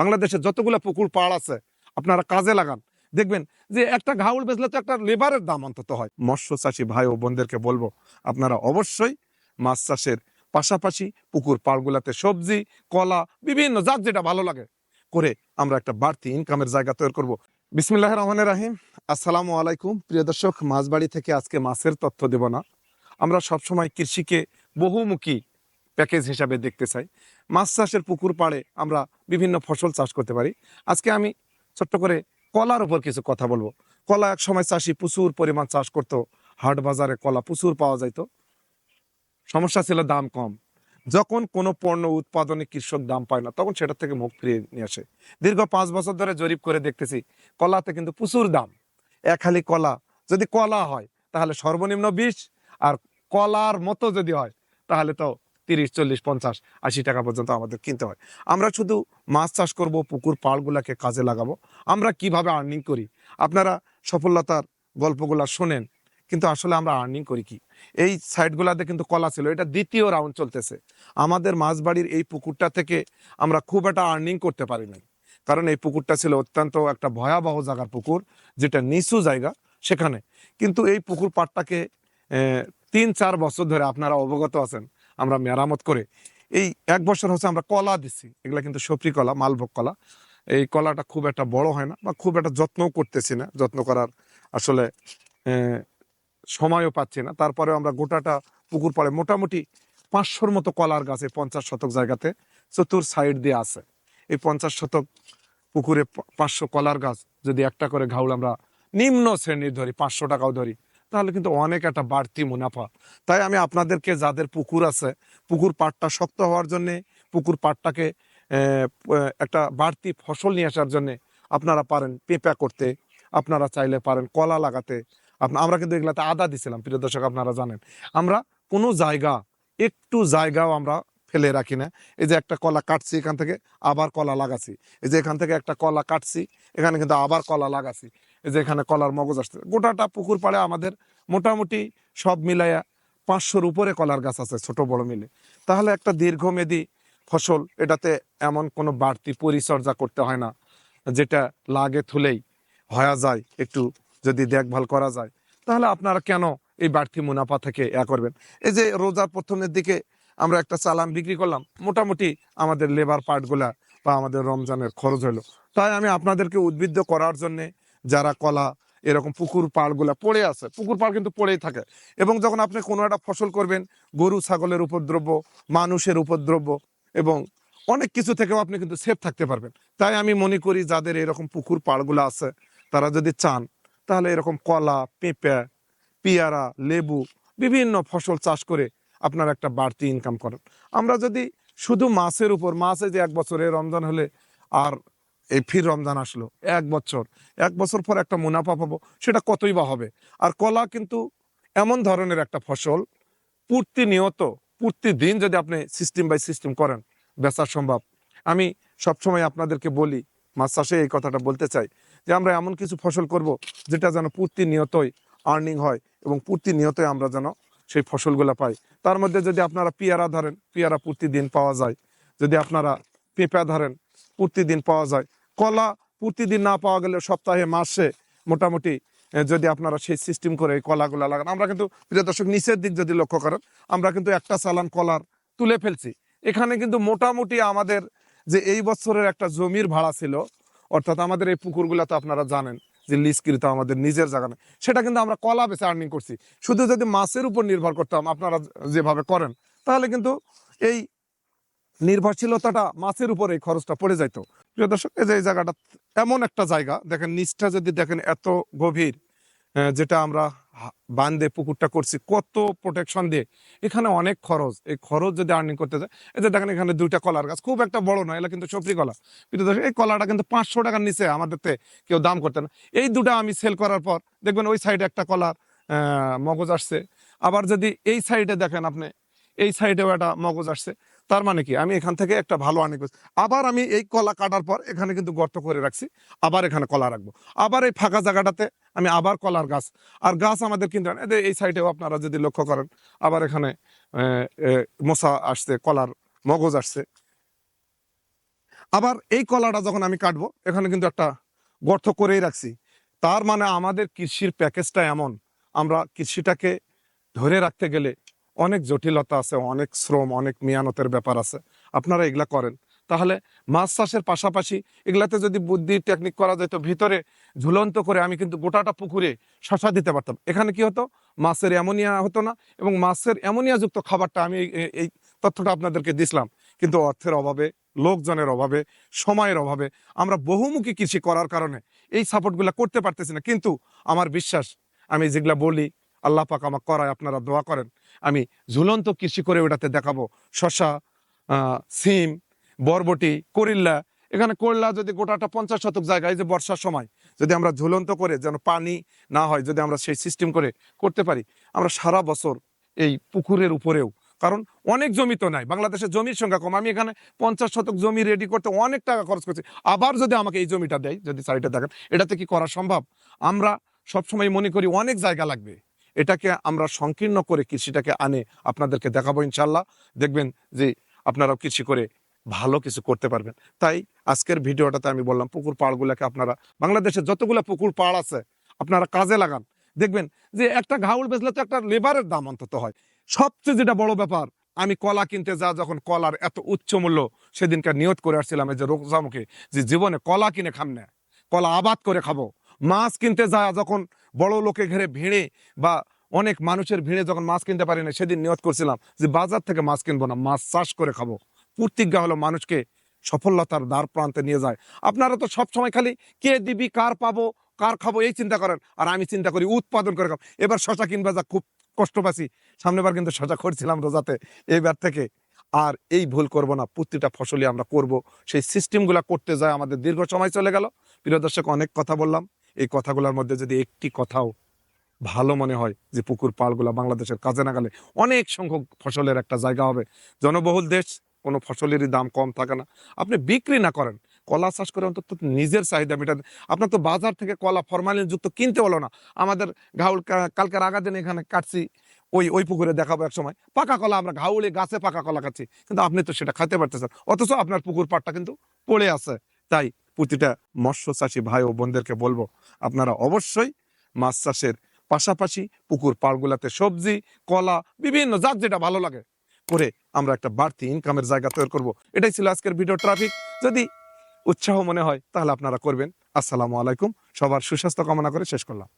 বাংলাদেশের যতগুলো পুকুর, পাড় আছে, আপনারা কাজে লাগান। দেখবেন যে একটা ঘাউল বেচলে তো একটা লেবারের দাম অন্তত হয়। মৎস্য চাষী ভাই ও বোনদেরকে বলব, আপনারা অবশ্যই মাছ চাষের পাশাপাশি পুকুর, পাড়গুলাতে সবজি, কলা, বিভিন্ন যার যেটা ভালো লাগে, করে আমরা একটা বাড়তি ইনকামের জায়গা তৈরি করব। বিসমিল্লাহ রহমানের রাহিম। আসসালামু আলাইকুম। প্রিয় দর্শক মাছবাড়ি থেকে আজকে মাছের তথ্য দেব না। আমরা সবসময় কৃষিকে বহুমুখী প্যাকেজ হিসাবে দেখতে চাই। মাছ চাষের পুকুর পাড়ে আমরা বিভিন্ন ফসল চাষ করতে পারি। আজকে আমি ছোট্ট করে কলার উপর কিছু কথা বলব। কলা এক সময় চাষি প্রচুর পরিমাণ চাষ করতো। হাট বাজারে কলা প্রচুর পাওয়া যাইতো। সমস্যা ছিল দাম কম। যখন কোনো পণ্য উৎপাদনে কৃষক দাম পায় না, তখন সেটা থেকে মুখ ফিরিয়ে নিয়ে আসে। দীর্ঘ পাঁচ বছর ধরে জরিপ করে দেখতেছি, কলাতে কিন্তু প্রচুর দাম। এক হালি কলা, যদি কলা হয়, তাহলে সর্বনিম্ন বিশ, আর কলার মতো যদি হয়, তাহলে তো তিরিশ, চল্লিশ, পঞ্চাশ, আশি টাকা পর্যন্ত আমাদের কিনতে হয়। আমরা শুধু মাছ চাষ করব, পুকুর পাড়গুলাকে কাজে লাগাবো। আমরা কীভাবে আর্নিং করি? আপনারা সফলতার গল্পগুলা শোনেন, কিন্তু আসলে আমরা আর্নিং করি কি? এই সাইডগুলাতে কিন্তু কলা ছিল, এটা দ্বিতীয় রাউন্ড চলতেছে। আমাদের মাছবাড়ির এই পুকুরটা থেকে আমরা খুব একটা আর্নিং করতে পারি নাই। কারণ এই পুকুরটা ছিল অত্যন্ত একটা ভয়াবহ জায়গার পুকুর, যেটা নিচু জায়গা সেখানে। কিন্তু এই পুকুর পাড়টাকে তিন, চার বছর ধরে আপনারা অবগত আছেন। আমরা মেরামত করে, এই এক বছর হচ্ছে আমরা কলা দিচ্ছি। এগুলা কিন্তু সফরি কলা, মালভোগ কলা। এই কলাটা খুব একটা বড় হয় না বা খুব একটা যত্নও করতেছি না। যত্ন করার আসলে সময়ও পাচ্ছি না। তারপরে আমরা গোটাটা পুকুর পাড়ে মোটামুটি পাঁচশোর মতো কলার গাছ পঞ্চাশ শতক জায়গাতে চতুর সাইড দিয়ে আছে। এই পঞ্চাশ শতক পুকুরে পাঁচশো কলার গাছ যদি একটা করে ঘাউল আমরা নিম্ন শ্রেণির ধরি, পাঁচশো টাকাও ধরি তাহলে কিন্তু অনেক একটা বাড়তি মুনাফা। তাই আমি আপনাদেরকে যাদের পুকুর আছে পুকুর পাড়টা শক্ত হওয়ার জন্যে পুকুর পাড়টাকে আহ, প- একটা বাড়তি ফসল নিয়ে আসার জন্যে আপনারা পারেন পেঁপা করতে আপনারা চাইলে পারেন কলা লাগাতে। আপনা- আমরা কিন্তু এগুলাতে আদা দিছিলাম প্রিয় দর্শক আপনারা জানেন। আমরা কোনো জায়গা একটু জায়গাও আমরা ফেলে রাখি না। এই যে একটা কলা কাটছি এখান থেকে আবার কলা লাগাছি। এই যে এখান থেকে একটা কলা কাটছি এখানে কিন্তু আবার কলা লাগাছি। যে এখানে কলার মগজ আসছে। গোটাটা পুকুর পাড়ে আমাদের মোটামুটি সব মিলাইয়া পাঁচশোর উপরে কলার গাছ আছে, ছোট বড় মিলে। তাহলে একটা দীর্ঘমেয়াদী ফসল, এটাতে এমন কোনো বাড়তি পরিচর্যা করতে হয় না, যেটা লাগে থুলেই হয়ে যায়, একটু যদি দেখভাল করা যায়। তাহলে আপনারা কেন এই বাড়তি মুনাফা থেকে এ করবেন? এই যে রোজার প্রথমের দিকে আমরা একটা চালান বিক্রি করলাম, মোটামুটি আমাদের লেবার পার্টগুলা বা আমাদের রমজানের খরচ হলো তাই আমি আপনাদেরকে উদ্বুদ্ধ করার জন্যে যারা কলা, এরকম পুকুর পাড়গুলা পড়ে আছে, পুকুর পাড় কিন্তু পড়েই থাকে। এবং যখন আপনি কোনো একটা ফসল করবেন, গরু, ছাগলের উপদ্রব্য, মানুষের উপদ্রব্য এবং অনেক কিছু থেকেও আপনি কিন্তু সেফ থাকতে পারবেন। তাই আমি মনে করি যাদের এরকম পুকুর পাড়গুলো আছে, তারা যদি চান, তাহলে এরকম কলা, পেঁপে, পেয়ারা, লেবু, বিভিন্ন ফসল চাষ করে আপনার একটা বাড়তি ইনকাম করেন। আমরা যদি শুধু মাছের উপর, মাছে যে এক বছরে রমজান হলে আর এই ফির রমজান আসলো, এক বছর। এক বছর পর একটা মুনাফা পাবো, সেটা কতই বা হবে? আর কলা কিন্তু এমন ধরনের একটা ফসল প্রতিনিয়ত প্রতিদিন যদি আপনি সিস্টেম বাই সিস্টেম করেন, বেচা সম্ভব। আমি সবসময় আপনাদেরকে বলি, মাছ চাষে এই কথাটা বলতে চাই, যে আমরা এমন কিছু ফসল করব, যেটা যেন প্রতিনিয়তই আর্নিং হয় এবং প্রতিনিয়তই আমরা যেন সেই ফসলগুলো পাই। তার মধ্যে যদি আপনারা পেয়ারা ধরেন, পেয়ারা প্রতিদিন পাওয়া যায়। যদি আপনারা পেঁপা ধরেন প্রতিদিন পাওয়া যায়। কলা প্রতিদিন না পাওয়া গেলে সপ্তাহে, মাসে মোটামুটি যদি আপনারা সেই সিস্টেম করে এই কলাগুলা লাগান। আমরা কিন্তু, প্রিয় দর্শক, নিচের দিক যদি লক্ষ্য করেন, আমরা কিন্তু একটা চালান কলার তুলে ফেলছি। এখানে কিন্তু মোটামুটি আমাদের যে এই বছরের একটা জমির ভাড়া ছিল, অর্থাৎ আমাদের এই পুকুরগুলো তো আপনারা জানেন যে লিস্কৃত আমাদের নিজের জায়গা নেই। সেটা কিন্তু আমরা কলা বেচে আর্নিং করছি। শুধু যদি মাছের উপর নির্ভর করতাম, আপনারা যেভাবে করেন, তাহলে কিন্তু এই নির্ভরশীলতাটা মাছের উপর এই খরচটা পড়ে যাইতো। প্রিয় দর্শক, এই যে এই জায়গাটা, এমন একটা জায়গা, দেখেন নিচটা যদি দেখেন এত গভীর যেটা আমরা বান্ধে পুকুরটা করছি, কত প্রোটেকশন দিয়ে। এখানে অনেক খরচ, এই খরচ যদি আর্নিং করতে যায় এই যে দেখেন এখানে দুইটা কলার গাছ, খুব একটা বড় নয় এটা কিন্তু সফরি কলা। কিন্তু এই কলাটা কিন্তু পাঁচশো টাকার নিচে আমাদের তে কেউ দাম করতে না। এই দুটা আমি সেল করার পর, দেখবেন ওই সাইডে একটা কলার মগজ আসছে। আবার যদি এই সাইডে দেখেন আপনি, এই সাইডেও একটা মগজ আসছে। তার মানে কি? আমি এখান থেকে একটা ভালো আর্নিং করছি আবার আমি এই কলা কাটার পর এখানে কিন্তু গর্ত করে রাখছি। আবার এখানে কলা রাখব। আবার এই ফাঁকা জায়গাটাতে আমি আবার কলার গাছ। আর গাছ আমাদের কিন্তু। এই সাইডেও আপনারা যদি লক্ষ্য করেন, আবার এখানে মশা আসছে, কলার মগজ আসছে। আবার এই কলাটা যখন আমি কাটবো, এখানে কিন্তু একটা গর্ত করেই রাখছি। তার মানে আমাদের কৃষির প্যাকেজটা এমন। আমরা কৃষিটাকে ধরে রাখতে গেলে অনেক জটিলতা আছে, অনেক শ্রম, অনেক মেয়ানতের ব্যাপার আছে। আপনারা এগুলা করেন। তাহলে মাছ চাষের পাশাপাশি এগুলাতে যদি বুদ্ধি টেকনিক করা যেত, ভিতরে ঝুলন্ত করে আমি কিন্তু গোটাটা পুকুরে শশা দিতে পারতাম। এখানে কি হতো? মাছের অ্যামোনিয়া হতো না এবং মাছের অ্যামোনিয়াযুক্ত খাবারটা আমি এই- তথ্যটা আপনাদেরকে দিছিলাম। কিন্তু অর্থের অভাবে, লোকজনের অভাবে, সময়ের অভাবে আমরা বহুমুখী কৃষি করার কারণে এই সাপোর্টগুলো করতে পারতেছি না। কিন্তু আমার বিশ্বাস, আমি যেগুলা বলি, আল্লাহ পাক আমার করায়, আপনারা দোয়া করেন। আমি ঝুলন্ত কৃষি করে ওটাতে দেখাবো। শশা সিম, বরবটি, করিল্লা। এখানে করলা যদি গোটাটা পঞ্চাশ শতক জায়গায় যে বর্ষার সময়, যদি আমরা ঝুলন্ত করে যেন পানি না হয়, যদি আমরা সেই সিস্টেম করে করতে পারি, আমরা সারা বছর এই পুকুরের উপরেও। কারণ অনেক জমি তো নাই বাংলাদেশের জমির সংখ্যা কম। আমি এখানে পঞ্চাশ শতক জমি রেডি করতে অনেক টাকা খরচ করছি। আবার যদি আমাকে এই জমিটা দেয়, যদি সাইডে দেখেন, এটাতে কি করা সম্ভব? আমরা সবসময় মনে করি অনেক জায়গা লাগবে। এটাকে আমরা সংকীর্ণ করে কৃষিটাকে আনে আপনাদেরকে দেখাবো ইনশাল্লাহ দেখবেন যে আপনারাও কৃষি করে ভালো কিছু করতে পারবেন। তাই আজকের ভিডিওটাতে আমি বললাম, পুকুর পাড়গুলোকে আপনারা, বাংলাদেশে যতগুলো পুকুর পাড় আছে, আপনারা কাজে লাগান। দেখবেন যে একটা ঘাউল বেচলে তো একটা লেবারের দাম অন্তত হয়। সবচেয়ে যেটা বড় ব্যাপার, আমি কলা কিনতে যা যখন কলার এত উচ্চ মূল্য সেদিনকার নিয়ত করে আসছিলাম এই যে রোজামুখে যে জীবনে কলা কিনে খাম না, কলা আবাদ করে খাব। মাছ কিনতে যা যখন বড় লোকে ঘেরে ভিড়ে বা অনেক মানুষের ভিড়ে যখন মাছ কিনতে পারি না, সেদিন নিয়ত করছিলাম যে বাজার থেকে মাছ কিনবো না, মাছ চাষ করে খাব। প্রতিজ্ঞা হলো মানুষকে সফলতার দ্বার প্রান্তে নিয়ে যায়। আপনারা তো সব সময় খালি কে দিবি, কার পাবো, কার খাব এই চিন্তা করেন, আর আমি চিন্তা করি উৎপাদন করে খাব। এবার শশা কিনবা যা খুব কষ্ট পাচ্ছি, সামনেবার কিন্তু শশা করছিলাম রোজাতে, এইবার থেকে আর এই ভুল করব না, প্রতিটা ফসলই আমরা করব। সেই সিস্টেমগুলো করতে যায় আমাদের দীর্ঘ সময় চলে গেল। প্রিয় দর্শক, অনেক কথা বললাম। এই কথাগুলোর মধ্যে যদি একটি কথাও ভালো মনে হয় যে পুকুর পাড়গুলো বাংলাদেশের কাজে না গেলে অনেক সংখ্যক ফসলের একটা জায়গা হবে। জনবহুল দেশ, কোনো ফসলেরই দাম কম থাকে না। আপনি বিক্রি না করেন, কলা চাষ করে অন্তত নিজের চাহিদা মেটান। আপনার তো বাজার থেকে কলা ফরমালিন যুক্ত কিনতে হলো না। আমাদের ঘাউল কা- কালকের আগা দিন এখানে কাটছি, ওই ওই পুকুরে দেখাবো এক সময়। পাকা কলা আমরা ঘাউলে গাছে পাকা কলা খাচ্ছি, কিন্তু আপনি তো সেটা খাইতে পারতেছেন, অথচ আপনার পুকুর পাড়টা কিন্তু পড়ে আছে। তাই প্রতিটা মৎস্য চাষি ভাই ও বোনদেরকে বলব, আপনারা অবশ্যই মাছ চাষের পাশাপাশি পুকুর পাড়গুলাতে সবজি, কলা, বিভিন্ন যার যেটা ভালো লাগে, করে আমরা একটা বাড়তি ইনকামের জায়গা তৈরি করব। এটাই ছিল আজকের ভিডিও ট্রাফিক যদি উৎসাহ মনে হয় তাহলে আপনারা করবেন। আসসালামু আলাইকুম। সবার সুস্বাস্থ্য কামনা করে শেষ করলাম।